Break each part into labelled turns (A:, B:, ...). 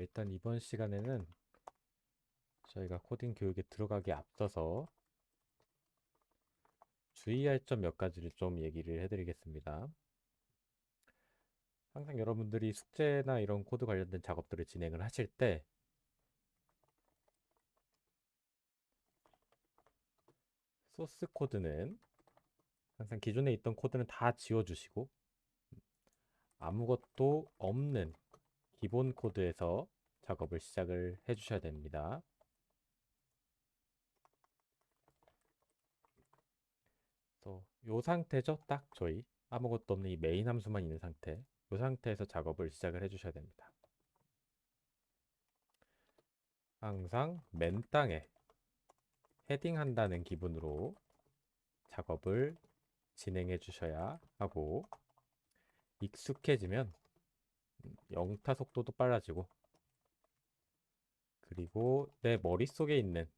A: 일단 이번 시간에는 저희가 코딩 교육에 들어가기 앞서서 주의할 점 몇 가지를 좀 얘기를 해드리겠습니다. 항상 여러분들이 숙제나 이런 코드 관련된 작업들을 진행을 하실 때 소스 코드는 항상 기존에 있던 코드는 다 지워주시고 아무것도 없는 기본 코드에서 작업을 시작을 해 주셔야 됩니다. 그래서 요 상태죠. 딱 저희 아무것도 없는 이 메인 함수만 있는 상태. 이 상태에서 작업을 시작을 해 주셔야 됩니다. 항상 맨 땅에 헤딩한다는 기분으로 작업을 진행해 주셔야 하고 익숙해지면 음, 영타 속도도 빨라지고 그리고 내 머릿속에 있는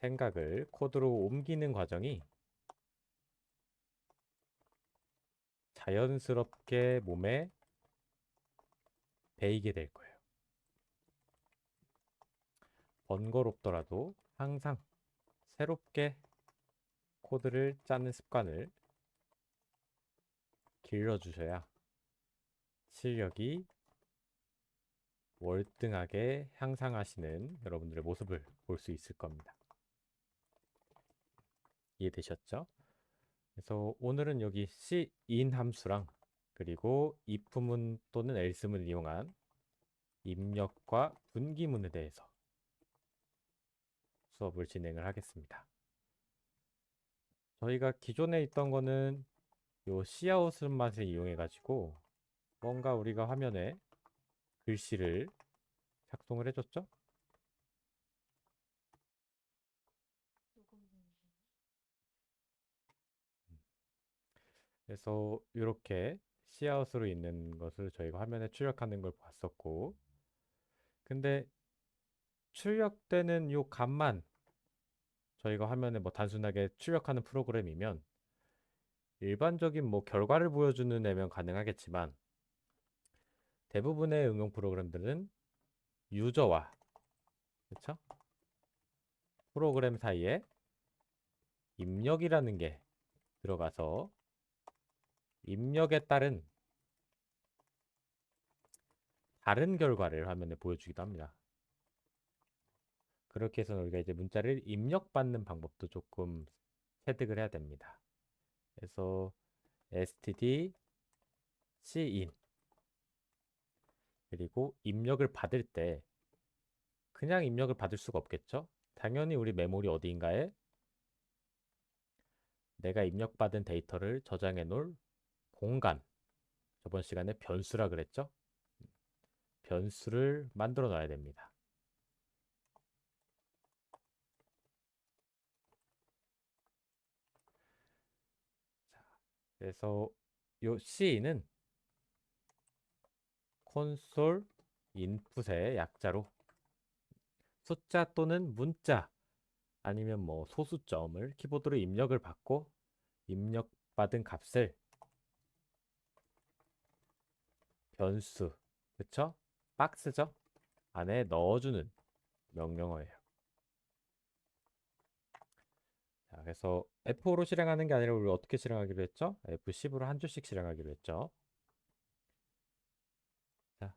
A: 생각을 코드로 옮기는 과정이 자연스럽게 몸에 배이게 될 거예요. 번거롭더라도 항상 새롭게 코드를 짜는 습관을 길러주셔야 실력이 월등하게 향상하시는 여러분들의 모습을 볼 수 있을 겁니다. 이해되셨죠? 그래서 오늘은 여기 cin 함수랑 그리고 if문 또는 else문을 이용한 입력과 분기문에 대해서 수업을 진행을 하겠습니다. 저희가 기존에 있던 거는 요 시아웃 맛을 이용해 가지고 뭔가 우리가 화면에 글씨를 작성을 해줬죠? 그래서 이렇게 시아웃으로 있는 것을 저희가 화면에 출력하는 걸 봤었고 근데 출력되는 요 값만 저희가 화면에 뭐 단순하게 출력하는 프로그램이면 일반적인 뭐 결과를 보여주는 애면 가능하겠지만 대부분의 응용 프로그램들은 유저와 그렇죠? 프로그램 사이에 입력이라는 게 들어가서 입력에 따른 다른 결과를 화면에 보여주기도 합니다. 그렇게 해서 우리가 이제 문자를 입력받는 방법도 조금 체득을 해야 됩니다. 그래서 std cin 그리고 입력을 받을 때 그냥 입력을 받을 수가 없겠죠? 당연히 우리 메모리 어디인가에 내가 입력받은 데이터를 저장해 놓을 공간 저번 시간에 변수라 그랬죠? 변수를 만들어 놔야 됩니다. 그래서 요 C는 콘솔 인풋의 약자로 숫자 또는 문자 아니면 뭐 소수점을 키보드로 입력을 받고 입력받은 값을 변수 그쵸? 박스죠? 안에 넣어주는 명령어예요. 자, 그래서 F5로 실행하는 게 아니라 우리 어떻게 실행하기로 했죠? F10으로 한 줄씩 실행하기로 했죠. 자,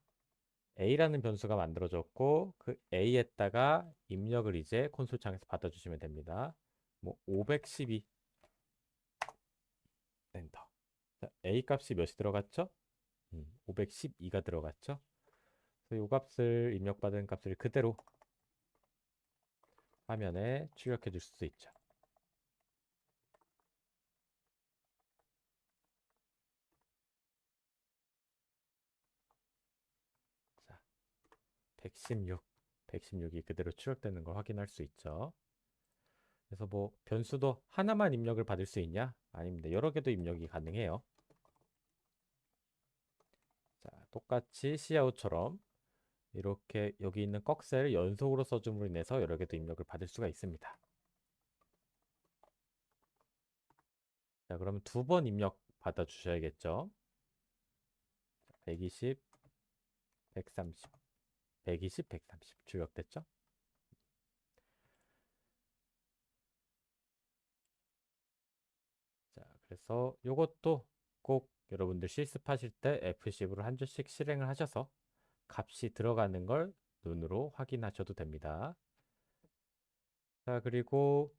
A: A라는 변수가 만들어졌고 그 A에다가 입력을 이제 콘솔 창에서 받아주시면 됩니다. 뭐 512 엔터. 자, A 값이 몇이 들어갔죠? 음, 512가 들어갔죠? 그래서 이 값을 입력받은 값을 그대로 화면에 출력해 줄 수 있죠. 116, 116이 그대로 출력되는 걸 확인할 수 있죠. 그래서 뭐 변수도 하나만 입력을 받을 수 있냐? 아닙니다. 여러 개도 입력이 가능해요. 자, 똑같이 cout처럼 이렇게 여기 있는 꺽쇠를 연속으로 써줌으로 인해서 여러 개도 입력을 받을 수가 있습니다. 자, 그러면 두 번 입력 받아 주셔야겠죠. 120, 130, 120, 130 출력됐죠? 자, 그래서 요것도 꼭 여러분들 실습하실 때 F10으로 한 줄씩 실행을 하셔서 값이 들어가는 걸 눈으로 확인하셔도 됩니다. 자, 그리고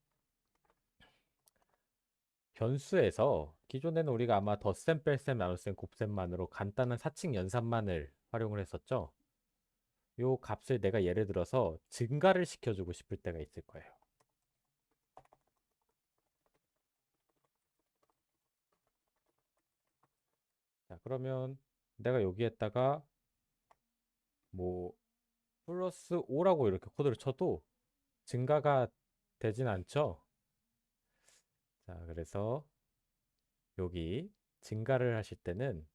A: 변수에서 기존에는 우리가 아마 덧셈, 뺄셈, 나눗셈, 곱셈만으로 간단한 사칙 연산만을 활용을 했었죠. 요 값을 내가 예를 들어서 증가를 시켜주고 싶을 때가 있을 거예요. 자, 그러면 내가 여기에다가 뭐 플러스 5라고 이렇게 코드를 쳐도 증가가 되진 않죠. 자, 그래서 여기 증가를 하실 때는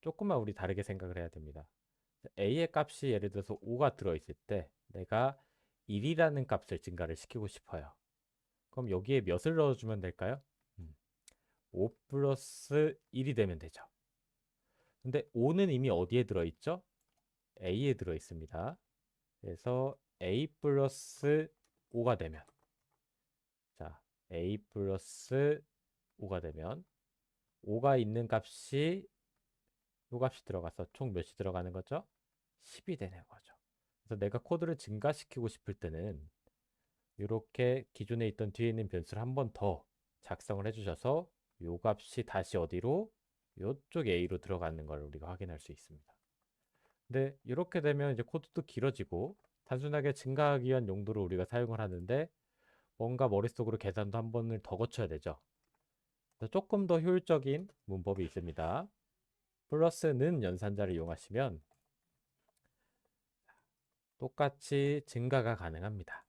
A: 조금만 우리 다르게 생각을 해야 됩니다. A의 값이 예를 들어서 5가 들어있을 때 내가 1이라는 값을 증가를 시키고 싶어요. 그럼 여기에 몇을 넣어주면 될까요? 음, 5 플러스 1이 되면 되죠. 근데 5는 이미 어디에 들어있죠? a에 들어있습니다. 그래서 a 플러스 5가 되면 자 a 플러스 5가 되면 5가 있는 값이 요 값이 들어가서 총 몇이 들어가는 거죠? 10이 되는 거죠. 그래서 내가 코드를 증가시키고 싶을 때는 이렇게 기존에 있던 뒤에 있는 변수를 한 번 더 작성을 해주셔서 요 값이 다시 어디로 요쪽 A로 들어가는 걸 우리가 확인할 수 있습니다. 근데 이렇게 되면 이제 코드도 길어지고 단순하게 증가하기 위한 용도로 우리가 사용을 하는데 뭔가 머릿속으로 계산도 한 번을 더 거쳐야 되죠. 조금 더 효율적인 문법이 있습니다. 플러스는 연산자를 이용하시면 똑같이 증가가 가능합니다.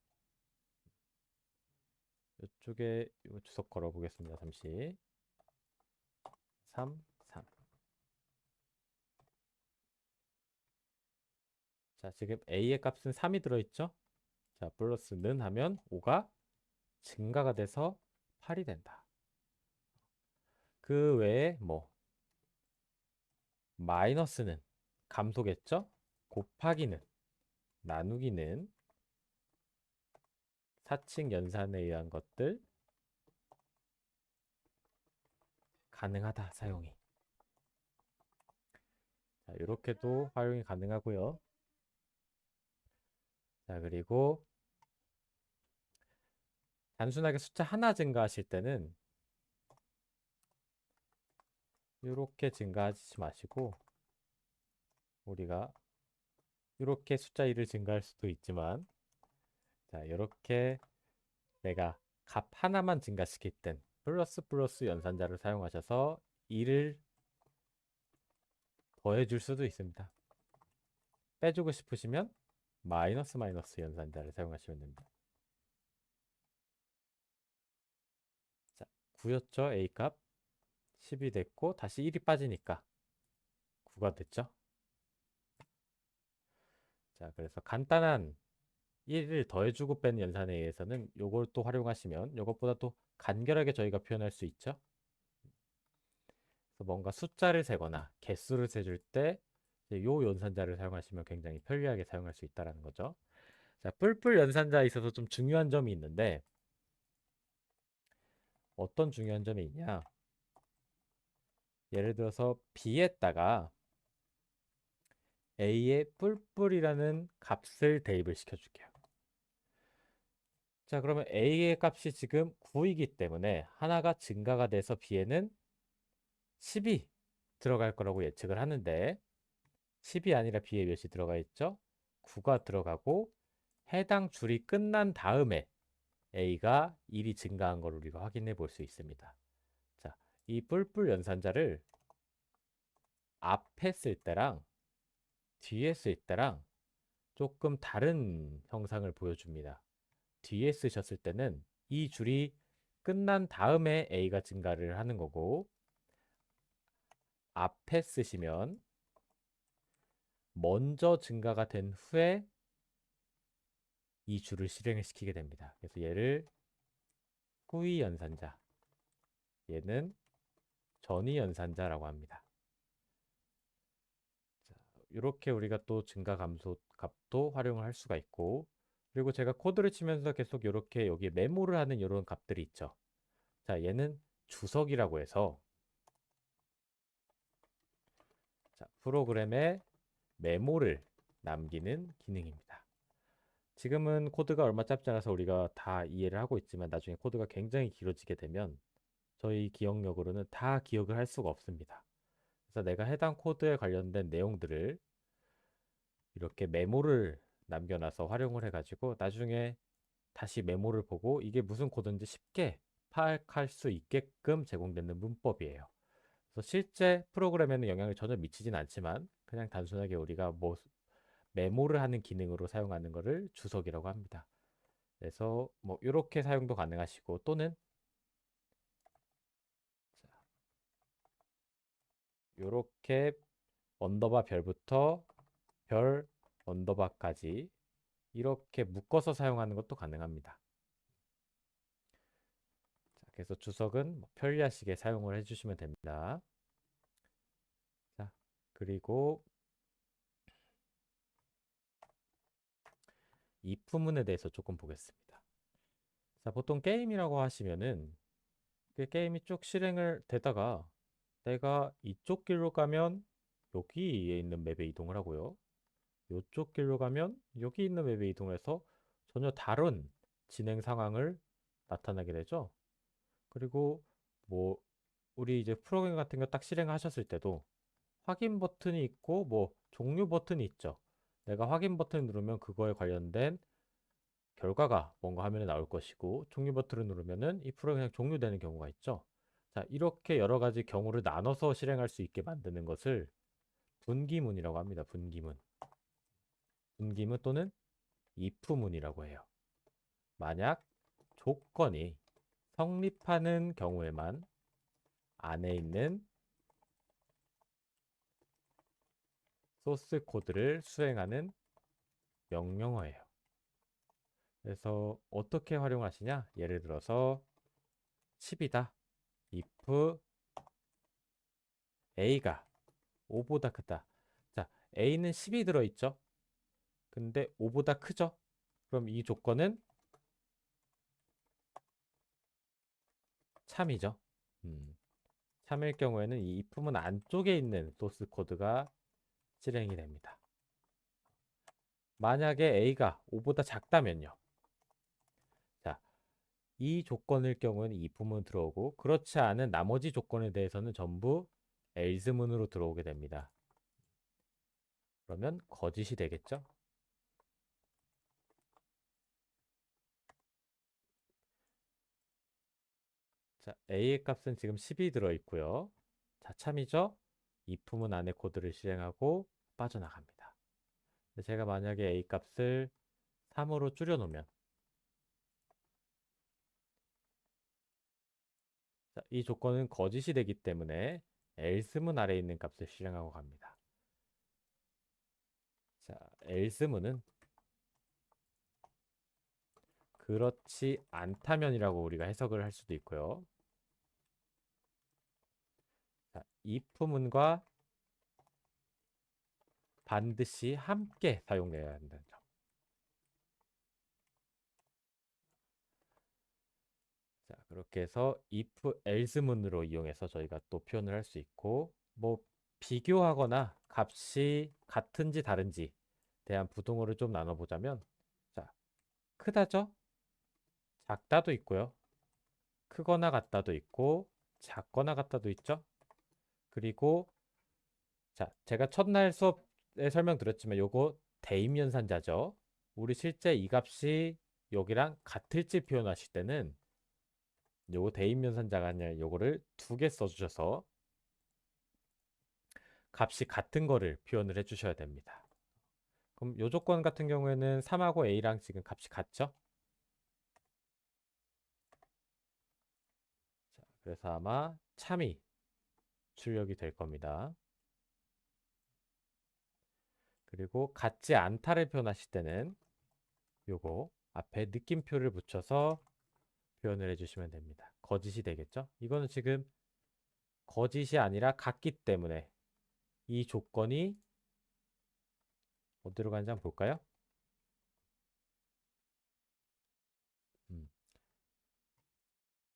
A: 이쪽에 이 주석 걸어 보겠습니다. 잠시 3, 3 자, 지금 A의 값은 3이 들어있죠? 자, 플러스는 하면 5가 증가가 돼서 8이 된다. 그 외에 뭐 마이너스는 감소겠죠? 곱하기는 나누기는 사칙 연산에 의한 것들 가능하다 사용이 자 이렇게도 활용이 가능하고요 자 그리고 단순하게 숫자 하나 증가하실 때는 이렇게 증가하지 마시고 우리가 이렇게 숫자 1을 증가할 수도 있지만 자 이렇게 내가 값 하나만 증가시킬 땐 플러스 플러스 연산자를 사용하셔서 1을 더해줄 수도 있습니다. 빼주고 싶으시면 마이너스 마이너스 연산자를 사용하시면 됩니다. 자, 9였죠? A값 10이 됐고 다시 1이 빠지니까 9가 됐죠? 자, 그래서 간단한 1을 더해주고 뺀 연산에 의해서는 요걸 또 활용하시면 요것보다 또 간결하게 저희가 표현할 수 있죠. 그래서 뭔가 숫자를 세거나 개수를 세줄 때 요 연산자를 사용하시면 굉장히 편리하게 사용할 수 있다는 거죠. 자, 뿔뿔 연산자에 있어서 좀 중요한 점이 있는데 어떤 중요한 점이 있냐? 예를 들어서 b에다가 a의 뿔뿔이라는 값을 대입을 시켜줄게요. 자, 그러면 a의 값이 지금 9이기 때문에 하나가 증가가 돼서 b에는 10이 들어갈 거라고 예측을 하는데 10이 아니라 b에 몇이 들어가 있죠? 9가 들어가고 해당 줄이 끝난 다음에 a가 1이 증가한 걸 우리가 확인해 볼 수 있습니다. 자, 이 뿔뿔 연산자를 앞에 쓸 때랑 뒤에 쓸 때랑 조금 다른 형상을 보여줍니다. 뒤에 쓰셨을 때는 이 줄이 끝난 다음에 A가 증가를 하는 거고 앞에 쓰시면 먼저 증가가 된 후에 이 줄을 실행을 시키게 됩니다. 그래서 얘를 후위 연산자 얘는 전위 연산자라고 합니다. 이렇게 우리가 또 증가 감소 값도 활용을 할 수가 있고 그리고 제가 코드를 치면서 계속 이렇게 여기 메모를 하는 이런 값들이 있죠. 자, 얘는 주석이라고 해서 자, 프로그램에 메모를 남기는 기능입니다. 지금은 코드가 얼마 짧지 않아서 우리가 다 이해를 하고 있지만 나중에 코드가 굉장히 길어지게 되면 저희 기억력으로는 다 기억을 할 수가 없습니다. 그래서 내가 해당 코드에 관련된 내용들을 이렇게 메모를 남겨놔서 활용을 해가지고 나중에 다시 메모를 보고 이게 무슨 코드인지 쉽게 파악할 수 있게끔 제공되는 문법이에요. 그래서 실제 프로그램에는 영향을 전혀 미치진 않지만 그냥 단순하게 우리가 뭐 메모를 하는 기능으로 사용하는 것을 주석이라고 합니다. 그래서 뭐 이렇게 사용도 가능하시고 또는 이렇게 언더바 별부터 별 언더바까지 이렇게 묶어서 사용하는 것도 가능합니다. 자, 그래서 주석은 뭐 편리하시게 사용을 해주시면 됩니다. 자, 그리고 if문에 대해서 조금 보겠습니다. 자, 보통 게임이라고 하시면은 그 게임이 쭉 실행을 되다가 내가 이쪽 길로 가면 여기에 있는 맵에 이동을 하고요. 이쪽 길로 가면 여기 있는 맵에 이동해서 전혀 다른 진행 상황을 나타나게 되죠. 그리고 뭐 우리 이제 프로그램 같은 거 딱 실행하셨을 때도 확인 버튼이 있고 뭐 종료 버튼이 있죠. 내가 확인 버튼을 누르면 그거에 관련된 결과가 뭔가 화면에 나올 것이고 종료 버튼을 누르면은 이 프로그램이 종료되는 경우가 있죠. 자, 이렇게 여러 가지 경우를 나눠서 실행할 수 있게 만드는 것을 분기문이라고 합니다. 분기문. 분기문 또는 if문이라고 해요. 만약 조건이 성립하는 경우에만 안에 있는 소스 코드를 수행하는 명령어예요. 그래서 어떻게 활용하시냐? 예를 들어서 10이다. If a가 5보다 크다. 자, a는 10이 들어있죠? 근데 5보다 크죠? 그럼 이 조건은 참이죠. 음. 참일 경우에는 이 if문 안쪽에 있는 소스 코드가 실행이 됩니다. 만약에 a가 5보다 작다면요. 자, 이 조건일 경우는 if문 들어오고 그렇지 않은 나머지 조건에 대해서는 전부 else문으로 들어오게 됩니다. 그러면 거짓이 되겠죠? 자, a의 값은 지금 10이 들어있고요. 자, 참이죠? if문 안에 코드를 실행하고 빠져나갑니다. 제가 만약에 a 값을 3으로 줄여놓으면 자, 이 조건은 거짓이 되기 때문에 else문 아래에 있는 값을 실행하고 갑니다. 자, else문은 그렇지 않다면이라고 우리가 해석을 할 수도 있고요. 자, if문과 반드시 함께 사용되어야 한다는 점. 자, 그렇게 해서 if else문으로 이용해서 저희가 또 표현을 할 수 있고 뭐 비교하거나 값이 같은지 다른지 대한 부등호를 좀 나눠 보자면 자, 크다죠? 작다도 있고요. 크거나 같다도 있고 작거나 같다도 있죠. 그리고 자, 제가 첫날 수업에 설명드렸지만 요거 대입연산자죠. 우리 실제 이 값이 여기랑 같을지 표현하실 때는 요거 대입연산자가 아니라 요거를 두 개 써주셔서 값이 같은 거를 표현을 해주셔야 됩니다. 그럼 요 조건 같은 경우에는 3하고 a랑 지금 값이 같죠? 자, 그래서 아마 참이 출력이 될 겁니다. 그리고 같지 않다를 표현하실 때는 요거 앞에 느낌표를 붙여서 표현을 해주시면 됩니다. 거짓이 되겠죠? 이거는 지금 거짓이 아니라 같기 때문에 이 조건이 어디로 가는지 한번 볼까요? 음,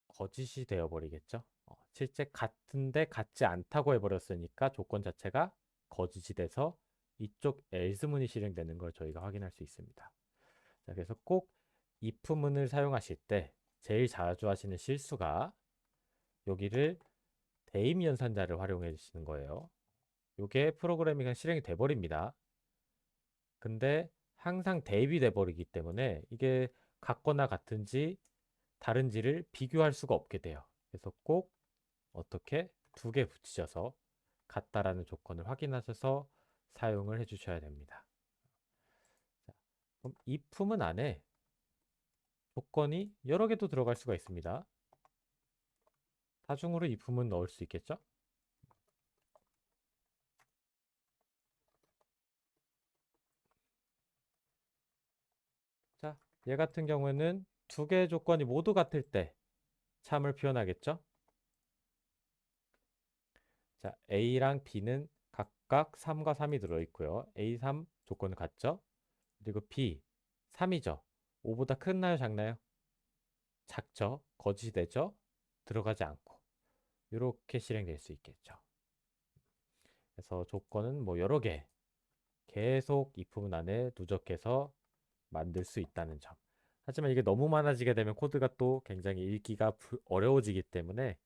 A: 거짓이 되어버리겠죠. 어, 실제 같은데 같지 않다고 해버렸으니까 조건 자체가 거짓이 돼서 이쪽 else문이 실행되는 걸 저희가 확인할 수 있습니다. 자, 그래서 꼭 if문을 사용하실 때 제일 자주 하시는 실수가 여기를 대입 연산자를 활용해 주시는 거예요. 요게 프로그램이 그냥 실행이 돼 버립니다. 근데 항상 대입이 돼 버리기 때문에 이게 같거나 같은지 다른지를 비교할 수가 없게 돼요. 그래서 꼭 어떻게 두 개 붙이셔서 같다라는 조건을 확인하셔서 사용을 해 주셔야 됩니다. 자, 그럼 이 품은 안에 조건이 여러 개도 들어갈 수가 있습니다. 다중으로 이 품은 넣을 수 있겠죠? 자, 얘 같은 경우에는 두 개의 조건이 모두 같을 때 참을 표현하겠죠? 자, A랑 B는 각각 3과 3이 들어있고요. A3 조건은 같죠? 그리고 B 3이죠. 5보다 큰나요, 작나요? 작죠. 거짓이 되죠. 들어가지 않고 이렇게 실행될 수 있겠죠. 그래서 조건은 뭐 여러 개 계속 이 부분 안에 누적해서 만들 수 있다는 점. 하지만 이게 너무 많아지게 되면 코드가 또 굉장히 읽기가 불- 어려워지기 때문에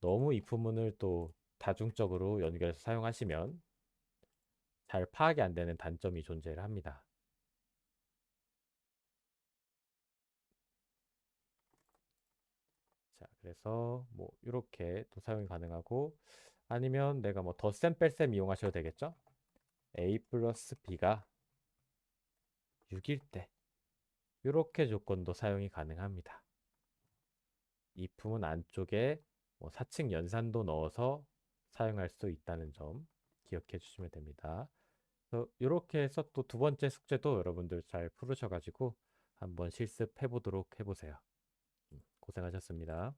A: 너무 이 부분을 또 다중적으로 연결해서 사용하시면 잘 파악이 안 되는 단점이 존재를 합니다. 자, 그래서 뭐 이렇게 또 사용이 가능하고 아니면 내가 뭐 덧셈 뺄셈 이용하셔도 되겠죠? a 플러스 b가 6일 때 이렇게 조건도 사용이 가능합니다. 이 품은 안쪽에 뭐 사칙 연산도 넣어서 사용할 수 있다는 점 기억해 주시면 됩니다. 이렇게 해서 또 두 번째 숙제도 여러분들 잘 풀으셔가지고 한번 실습해 보도록 해보세요. 음, 고생하셨습니다.